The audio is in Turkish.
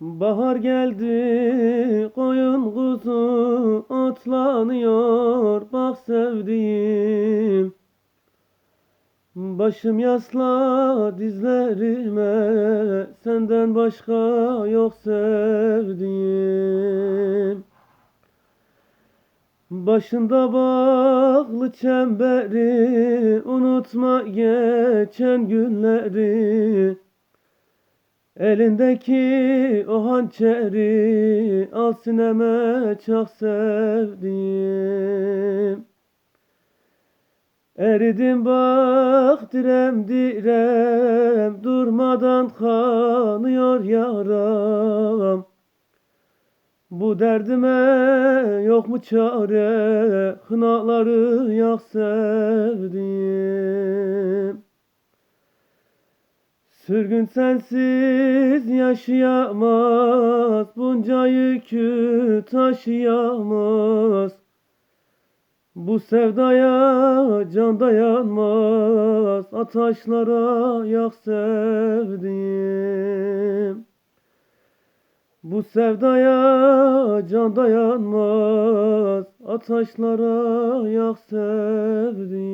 Bahar geldi koyun kuzu otlanıyor bak sevdiğim. Başım yasla dizlerime senden başka yok sevdiğim. Başında bağlı çemberi unutma geçen günleri Elindeki o hançeri al sineme çok sevdim. Eridim bak direm direm durmadan kanıyor yaram. Bu derdime yok mu çare hınaları yak sevdim. Sürgün sensiz yaşayamaz, bunca yükü taşıyamaz. Bu sevdaya can dayanmaz, ataşlara yak sevdim. Bu sevdaya can dayanmaz, ataşlara yak sevdim.